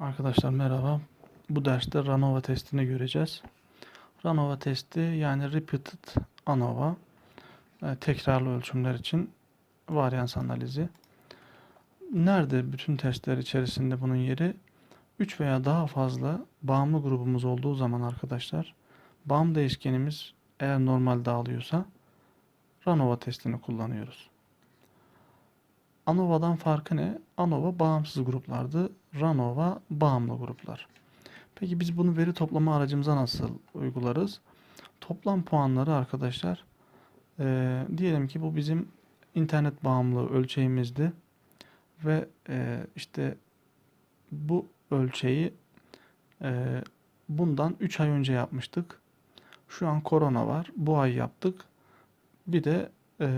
Arkadaşlar merhaba. Bu derste RANOVA testini göreceğiz. RANOVA testi yani Repeated ANOVA e, tekrarlı ölçümler için varyans analizi. Nerede bütün testler içerisinde bunun yeri? 3 veya daha fazla bağımlı grubumuz olduğu zaman arkadaşlar bağım değişkenimiz eğer normal dağılıyorsa RANOVA testini kullanıyoruz. ANOVA'dan farkı ne? ANOVA bağımsız gruplardı. RANOVA bağımlı gruplar. Peki biz bunu veri toplama aracımıza nasıl uygularız? Toplam puanları arkadaşlar eee, diyelim ki bu bizim internet bağımlı ölçeğimizdi ve eee, işte bu ölçeği eee, bundan 3 ay önce yapmıştık. Şu an korona var. Bu ay yaptık. Bir de eee,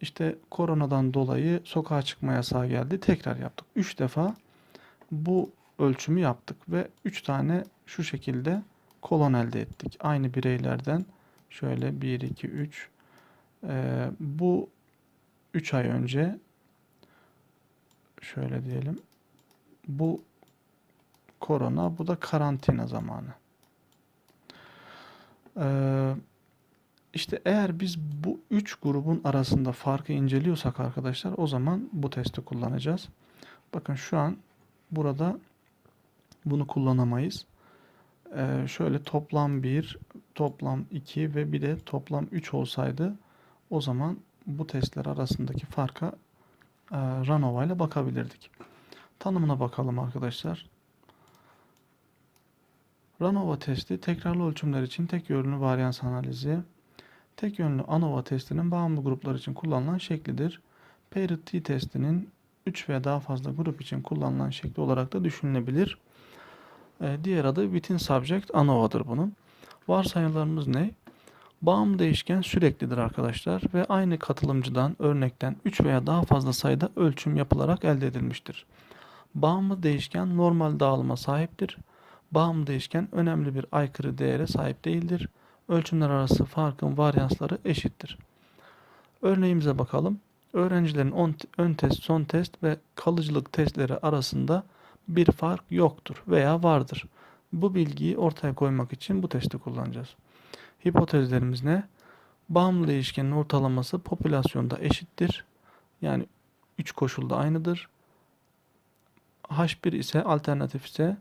işte koronadan dolayı sokağa çıkma yasağı geldi. Tekrar yaptık. 3 defa bu ölçümü yaptık ve 3 tane şu şekilde kolon elde ettik. Aynı bireylerden şöyle 1, 2, 3 Ee, bu 3 ay önce şöyle diyelim bu korona bu da karantina zamanı. Ee, işte eğer biz bu üç grubun arasında farkı inceliyorsak arkadaşlar o zaman bu testi kullanacağız. Bakın şu an burada bunu kullanamayız. Ee, şöyle toplam 1, toplam 2 ve bir de toplam 3 olsaydı o zaman bu testler arasındaki farka e, Ranova ile bakabilirdik. Tanımına bakalım arkadaşlar. Ranova testi tekrarlı ölçümler için tek yönlü varyans analizi. Tek yönlü ANOVA testinin bağımlı gruplar için kullanılan şeklidir. Paired T testinin 3 veya daha fazla grup için kullanılan şekli olarak da düşünülebilir. Ee, diğer adı Within Subject ANOVA'dır bunun. Varsayımlarımız ne? Bağımlı değişken süreklidir arkadaşlar ve aynı katılımcıdan örnekten 3 veya daha fazla sayıda ölçüm yapılarak elde edilmiştir. Bağımlı değişken normal dağılıma sahiptir. Bağımlı değişken önemli bir aykırı değere sahip değildir. Ölçümler arası farkın varyansları eşittir. Örneğimize bakalım. Öğrencilerin on- ön test, son test ve kalıcılık testleri arasında bir fark yoktur veya vardır. Bu bilgiyi ortaya koymak için bu testi kullanacağız. Hipotezlerimiz ne? Bağımlı değişkenin ortalaması popülasyonda eşittir. Yani 3 koşulda aynıdır. H1 ise alternatif ise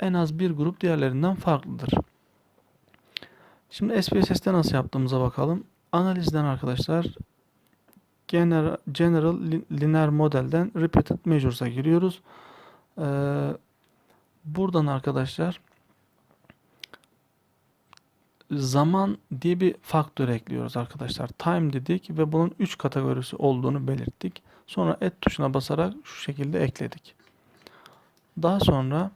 en az bir grup diğerlerinden farklıdır. Şimdi SPSS'te nasıl yaptığımıza bakalım. Analizden arkadaşlar General, General Lin- Linear Model'den Repeated Measures'a giriyoruz. Ee, buradan arkadaşlar zaman diye bir faktör ekliyoruz arkadaşlar. Time dedik ve bunun 3 kategorisi olduğunu belirttik. Sonra add tuşuna basarak şu şekilde ekledik. Daha sonra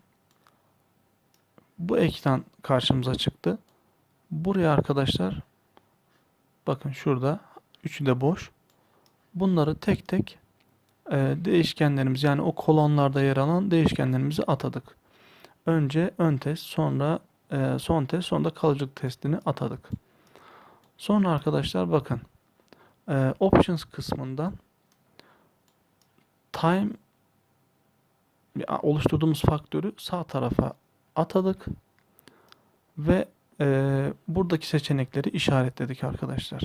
bu ekran karşımıza çıktı. Buraya arkadaşlar bakın şurada üçü de boş. Bunları tek tek e, değişkenlerimiz yani o kolonlarda yer alan değişkenlerimizi atadık. Önce ön test, sonra e, son test, sonra kalıcılık testini atadık. Sonra arkadaşlar bakın e, options kısmından time oluşturduğumuz faktörü sağ tarafa atadık ve e, buradaki seçenekleri işaretledik arkadaşlar.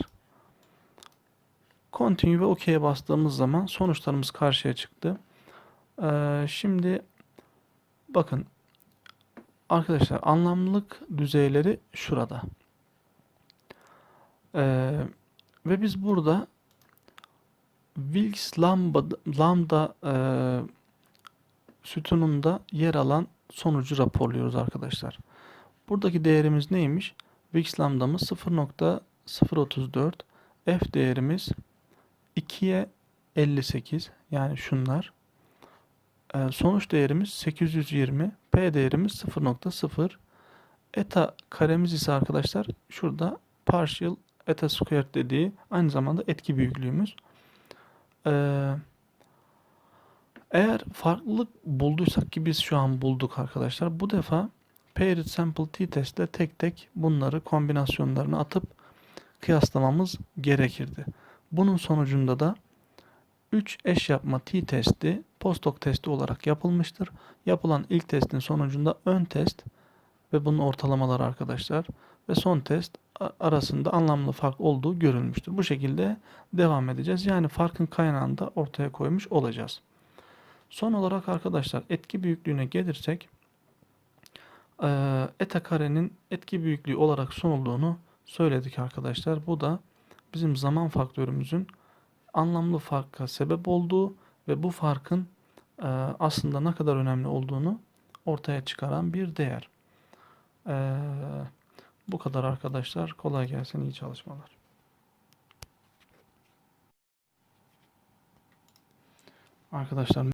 Continue ve OK'ye bastığımız zaman sonuçlarımız karşıya çıktı. E, şimdi bakın arkadaşlar anlamlılık düzeyleri şurada. E, ve biz burada Wilks lambda, lambda e, sütununda yer alan sonucu raporluyoruz arkadaşlar. Buradaki değerimiz neymiş? Wix lambdamız 0.034. F değerimiz 2'ye 58. Yani şunlar. Ee, sonuç değerimiz 820. P değerimiz 0.0. Eta karemiz ise arkadaşlar şurada partial eta squared dediği aynı zamanda etki büyüklüğümüz. Ee, eğer farklılık bulduysak ki biz şu an bulduk arkadaşlar. Bu defa Paired Sample t-testle tek tek bunları kombinasyonlarını atıp kıyaslamamız gerekirdi. Bunun sonucunda da 3 eş yapma t-testi postdoc testi olarak yapılmıştır. Yapılan ilk testin sonucunda ön test ve bunun ortalamaları arkadaşlar ve son test arasında anlamlı fark olduğu görülmüştür. Bu şekilde devam edeceğiz. Yani farkın kaynağını da ortaya koymuş olacağız. Son olarak arkadaşlar etki büyüklüğüne gelirsek eee, eta karenin etki büyüklüğü olarak sunulduğunu söyledik arkadaşlar. Bu da bizim zaman faktörümüzün anlamlı farka sebep olduğu ve bu farkın eee, aslında ne kadar önemli olduğunu ortaya çıkaran bir değer. Eee, bu kadar arkadaşlar. Kolay gelsin. iyi çalışmalar. Arkadaşlar